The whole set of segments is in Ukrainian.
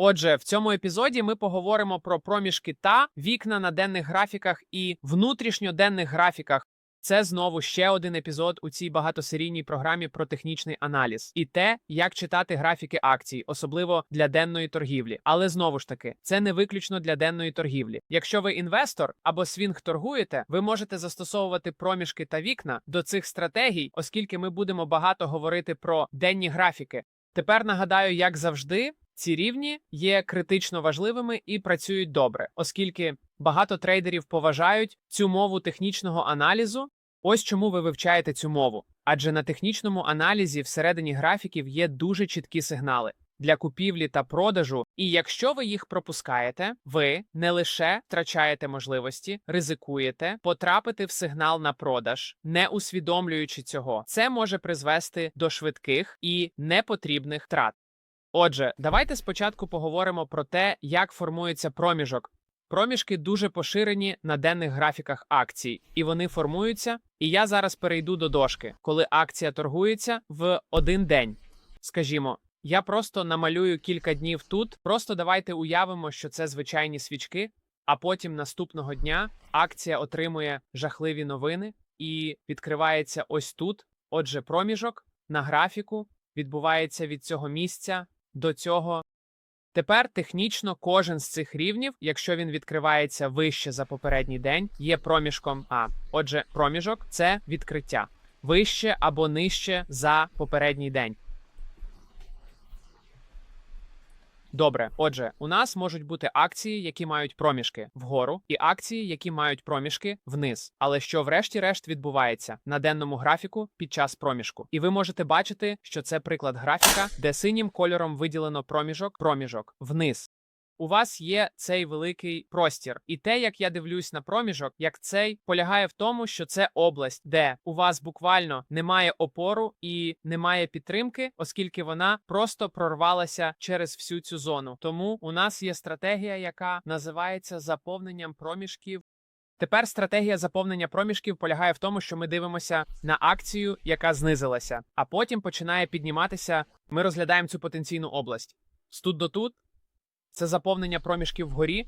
Отже, в цьому епізоді ми поговоримо про проміжки та вікна на денних графіках і внутрішньоденних графіках. Це знову ще один епізод у цій багатосерійній програмі про технічний аналіз і те, як читати графіки акцій, особливо для денної торгівлі. Але знову ж таки, це не виключно для денної торгівлі. Якщо ви інвестор або свінг торгуєте, ви можете застосовувати проміжки та вікна до цих стратегій, оскільки ми будемо багато говорити про денні графіки. Тепер нагадаю, як завжди, ці рівні є критично важливими і працюють добре, оскільки багато трейдерів поважають цю мову технічного аналізу. Ось чому ви вивчаєте цю мову. Адже на технічному аналізі всередині графіків є дуже чіткі сигнали для купівлі та продажу, і якщо ви їх пропускаєте, ви не лише втрачаєте можливості, ризикуєте потрапити в сигнал на продаж, не усвідомлюючи цього. Це може призвести до швидких і непотрібних втрат. Отже, давайте спочатку поговоримо про те, як формується проміжок. Проміжки дуже поширені на денних графіках акцій, і вони формуються. І я зараз перейду до дошки, коли акція торгується в один день. Скажімо, я просто намалюю кілька днів тут. Просто давайте уявимо, що це звичайні свічки, а потім наступного дня акція отримує жахливі новини і відкривається ось тут. Отже, проміжок на графіку відбувається від цього місця до цього. Тепер технічно кожен з цих рівнів, якщо він відкривається вище за попередній день, є проміжком А. Отже, проміжок це відкриття вище або нижче за попередній день. Добре, отже, у нас можуть бути акції, які мають проміжки вгору, і акції, які мають проміжки вниз. Але що врешті-решт відбувається на денному графіку під час проміжку? І ви можете бачити, що це приклад графіка, де синім кольором виділено проміжок, проміжок вниз. У вас є цей великий простір, і те, як я дивлюсь на проміжок, як цей полягає в тому, що це область, де у вас буквально немає опору і немає підтримки, оскільки вона просто прорвалася через всю цю зону. Тому у нас є стратегія, яка називається заповненням проміжків. Тепер стратегія заповнення проміжків полягає в тому, що ми дивимося на акцію, яка знизилася, а потім починає підніматися. Ми розглядаємо цю потенційну область з тут до тут. Це заповнення проміжків вгорі.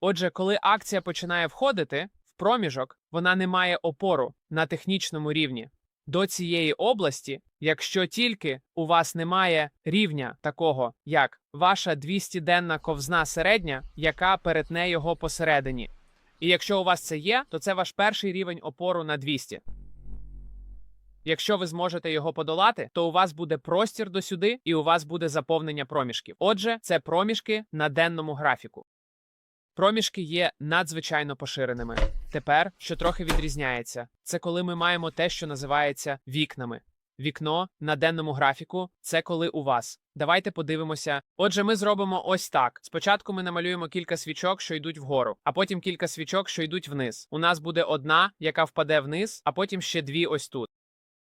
Отже, коли акція починає входити в проміжок, вона не має опору на технічному рівні. До цієї області, якщо тільки у вас немає рівня такого, як ваша 200-денна ковзна середня, яка перетне його посередині. І якщо у вас це є, то це ваш перший рівень опору на 200. Якщо ви зможете його подолати, то у вас буде простір до сюди, і у вас буде заповнення проміжків. Отже, це проміжки на денному графіку. Проміжки є надзвичайно поширеними. Тепер, що трохи відрізняється, це коли ми маємо те, що називається вікнами. Вікно на денному графіку це коли у вас. Давайте подивимося. Отже, ми зробимо ось так. Спочатку ми намалюємо кілька свічок, що йдуть вгору, а потім кілька свічок, що йдуть вниз. У нас буде одна, яка впаде вниз, а потім ще дві ось тут.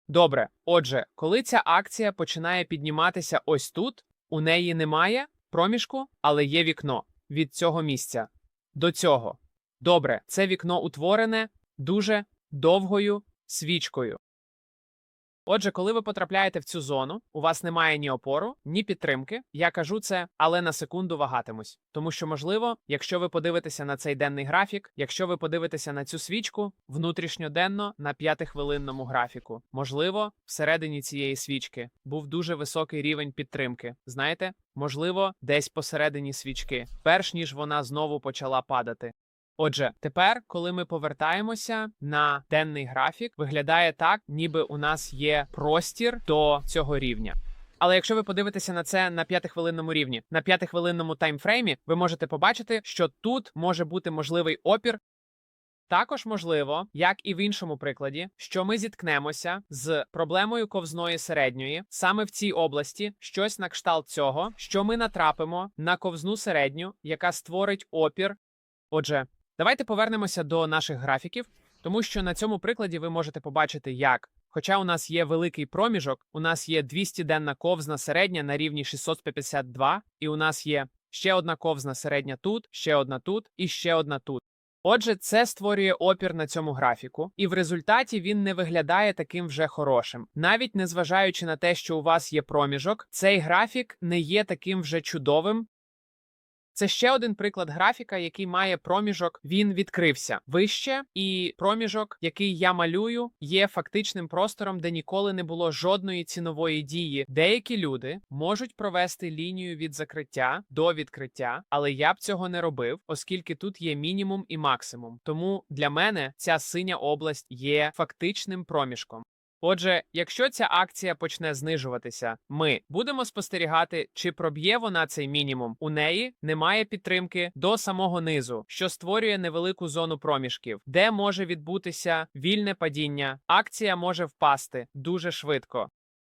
Добре, отже, коли ця акція починає підніматися ось тут, у неї немає проміжку, але є вікно від цього місця до цього. Добре, це вікно утворене дуже довгою свічкою. Отже, коли ви потрапляєте в цю зону, у вас немає ні опору, ні підтримки. Я кажу це, але на секунду вагатимусь. Тому що, можливо, якщо ви подивитеся на цей денний графік, якщо ви подивитеся на цю свічку внутрішньоденно на п'ятихвилинному графіку, можливо, всередині цієї свічки був дуже високий рівень підтримки. Знаєте, можливо, десь посередині свічки, перш ніж вона знову почала падати. Отже, тепер, коли ми повертаємося на денний графік, виглядає так, ніби у нас є простір до цього рівня. Але якщо ви подивитеся на це на п'ятихвилинному рівні, на п'ятихвилинному таймфреймі, ви можете побачити, що тут може бути можливий опір. Також можливо, як і в іншому прикладі, що ми зіткнемося з проблемою ковзної середньої саме в цій області, щось на кшталт цього, що ми натрапимо на ковзну середню, яка створить опір. Отже, Давайте повернемося до наших графіків, тому що на цьому прикладі ви можете побачити, як, хоча у нас є великий проміжок, у нас є 200-денна ковзна середня на рівні 652, і у нас є ще одна ковзна середня тут, ще одна тут і ще одна тут. Отже, це створює опір на цьому графіку, і в результаті він не виглядає таким вже хорошим. Навіть незважаючи на те, що у вас є проміжок, цей графік не є таким вже чудовим. Це ще один приклад графіка, який має проміжок. Він відкрився вище, і проміжок, який я малюю, є фактичним простором, де ніколи не було жодної цінової дії. Деякі люди можуть провести лінію від закриття до відкриття, але я б цього не робив, оскільки тут є мінімум і максимум. Тому для мене ця синя область є фактичним проміжком. Отже, якщо ця акція почне знижуватися, ми будемо спостерігати, чи проб'є вона цей мінімум. У неї немає підтримки до самого низу, що створює невелику зону проміжків, де може відбутися вільне падіння. Акція може впасти дуже швидко.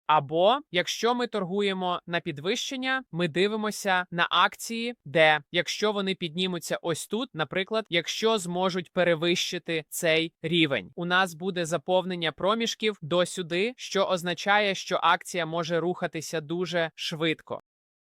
Або якщо ми торгуємо на підвищення, ми дивимося на акції, де якщо вони піднімуться ось тут, наприклад, якщо зможуть перевищити цей рівень, у нас буде заповнення проміжків до сюди, що означає, що акція може рухатися дуже швидко.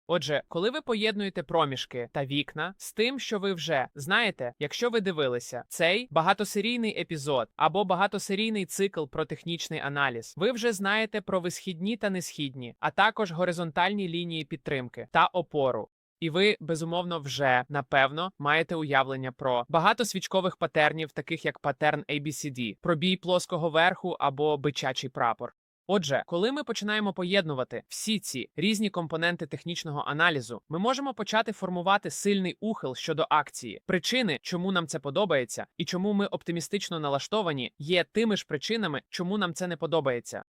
Отже, коли ви поєднуєте проміжки та вікна з тим, що ви вже знаєте, якщо ви дивилися цей багатосерійний епізод або багатосерійний цикл про технічний аналіз, ви вже знаєте про висхідні та несхідні, а також горизонтальні лінії підтримки та опору. І ви безумовно вже напевно маєте уявлення про багато свічкових патернів, таких як патерн ABCD, пробій плоского верху або бичачий прапор. Отже, коли ми починаємо поєднувати всі ці різні компоненти технічного аналізу, ми можемо почати формувати сильний ухил щодо акції. Причини, чому нам це подобається, і чому ми оптимістично налаштовані, є тими ж причинами, чому нам це не подобається.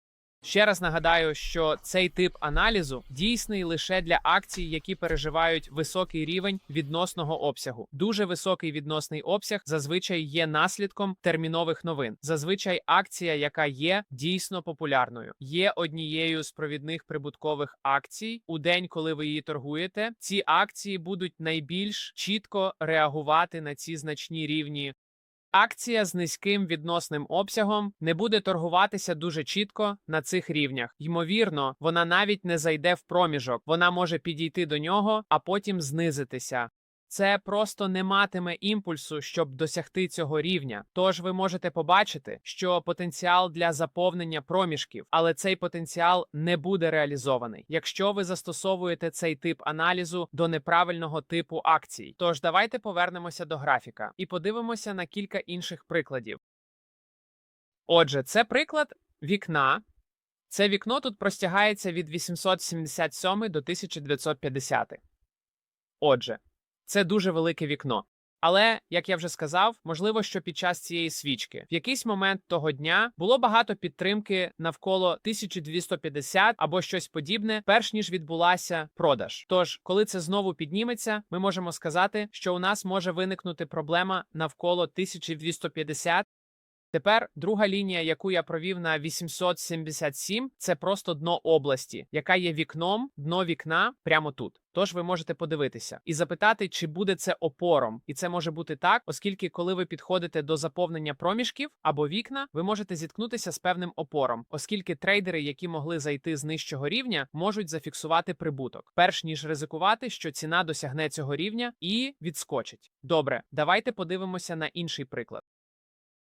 Ще раз нагадаю, що цей тип аналізу дійсний лише для акцій, які переживають високий рівень відносного обсягу. Дуже високий відносний обсяг зазвичай є наслідком термінових новин. Зазвичай акція, яка є дійсно популярною, є однією з провідних прибуткових акцій. У день, коли ви її торгуєте, ці акції будуть найбільш чітко реагувати на ці значні рівні Акція з низьким відносним обсягом не буде торгуватися дуже чітко на цих рівнях. Ймовірно, вона навіть не зайде в проміжок, вона може підійти до нього, а потім знизитися. Це просто не матиме імпульсу, щоб досягти цього рівня. Тож ви можете побачити, що потенціал для заповнення проміжків, але цей потенціал не буде реалізований, якщо ви застосовуєте цей тип аналізу до неправильного типу акцій. Тож давайте повернемося до графіка і подивимося на кілька інших прикладів. Отже, це приклад вікна. Це вікно тут простягається від 877 до 1950. Отже. Це дуже велике вікно. Але, як я вже сказав, можливо, що під час цієї свічки в якийсь момент того дня було багато підтримки навколо 1250 або щось подібне, перш ніж відбулася продаж. Тож, коли це знову підніметься, ми можемо сказати, що у нас може виникнути проблема навколо 1250. Тепер друга лінія, яку я провів на 877, це просто дно області, яка є вікном, дно вікна прямо тут. Тож ви можете подивитися і запитати, чи буде це опором, і це може бути так, оскільки, коли ви підходите до заповнення проміжків або вікна, ви можете зіткнутися з певним опором, оскільки трейдери, які могли зайти з нижчого рівня, можуть зафіксувати прибуток, перш ніж ризикувати, що ціна досягне цього рівня і відскочить. Добре, давайте подивимося на інший приклад.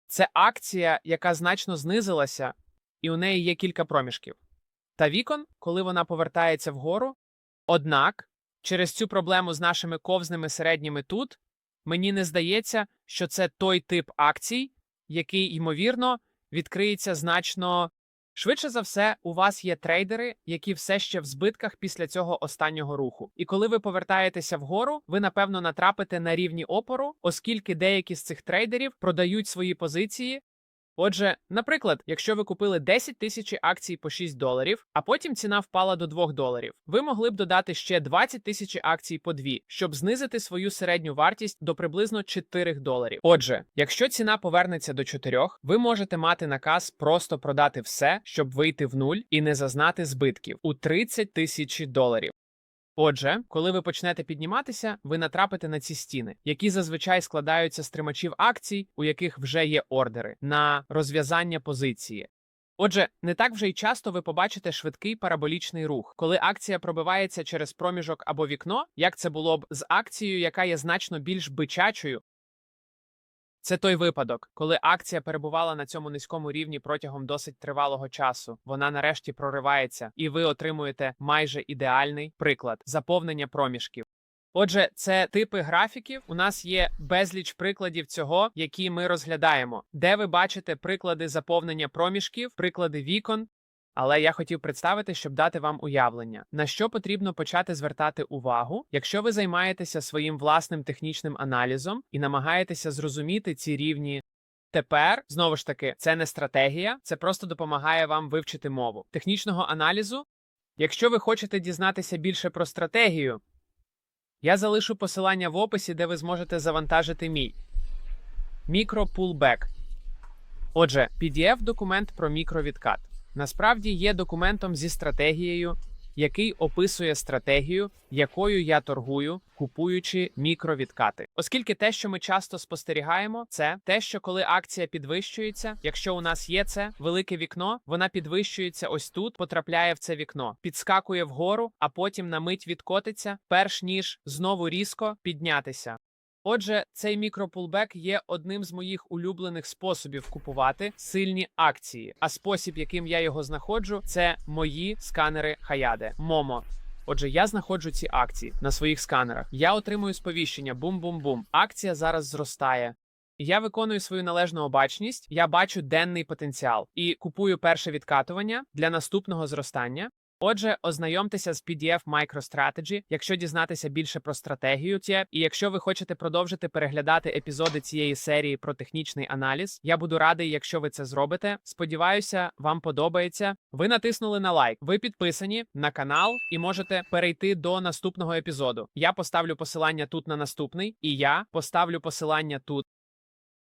Це акція, яка значно знизилася, і у неї є кілька проміжків. Та вікон, коли вона повертається вгору. Однак, через цю проблему з нашими ковзними середніми тут, мені не здається, що це той тип акцій, який, ймовірно, відкриється значно Швидше за все, у вас є трейдери, які все ще в збитках після цього останнього руху. І коли ви повертаєтеся вгору, ви напевно натрапите на рівні опору, оскільки деякі з цих трейдерів продають свої позиції Отже, наприклад, якщо ви купили 10 тисяч акцій по 6 доларів, а потім ціна впала до 2 доларів, ви могли б додати ще 20 тисяч акцій по 2, щоб знизити свою середню вартість до приблизно 4 доларів. Отже, якщо ціна повернеться до 4, ви можете мати наказ просто продати все, щоб вийти в нуль і не зазнати збитків у 30 тисяч доларів. Отже, коли ви почнете підніматися, ви натрапите на ці стіни, які зазвичай складаються з тримачів акцій, у яких вже є ордери на розв'язання позиції. Отже, не так вже й часто ви побачите швидкий параболічний рух, коли акція пробивається через проміжок або вікно, як це було б з акцією, яка є значно більш бичачою, Це той випадок, коли акція перебувала на цьому низькому рівні протягом досить тривалого часу. Вона нарешті проривається, і ви отримуєте майже ідеальний приклад заповнення проміжків. Отже, це типи графіків. У нас є безліч прикладів цього, які ми розглядаємо, де ви бачите приклади заповнення проміжків, приклади вікон. Але я хотів представити, щоб дати вам уявлення, на що потрібно почати звертати увагу, якщо ви займаєтеся своїм власним технічним аналізом і намагаєтеся зрозуміти ці рівні. Тепер знову ж таки, це не стратегія, це просто допомагає вам вивчити мову технічного аналізу. Якщо ви хочете дізнатися більше про стратегію, я залишу посилання в описі, де ви зможете завантажити мій мікропулбек. Отже, PDF-документ про мікровідкат насправді є документом зі стратегією, який описує стратегію, якою я торгую, купуючи мікровідкати. Оскільки те, що ми часто спостерігаємо, це те, що коли акція підвищується, якщо у нас є це велике вікно, вона підвищується ось тут, потрапляє в це вікно, підскакує вгору, а потім на мить відкотиться, перш ніж знову різко піднятися. Отже, цей мікропулбек є одним з моїх улюблених способів купувати сильні акції. А спосіб, яким я його знаходжу, це мої сканери Хаяде Момо. Отже, я знаходжу ці акції на своїх сканерах. Я отримую сповіщення бум-бум-бум. Акція зараз зростає. Я виконую свою належну обачність, я бачу денний потенціал і купую перше відкатування для наступного зростання. Отже, ознайомтеся з PDF MicroStrategy, якщо дізнатися більше про стратегію ТІЕ, і якщо ви хочете продовжити переглядати епізоди цієї серії про технічний аналіз, я буду радий, якщо ви це зробите. Сподіваюся, вам подобається. Ви натиснули на лайк, ви підписані на канал і можете перейти до наступного епізоду. Я поставлю посилання тут на наступний, і я поставлю посилання тут.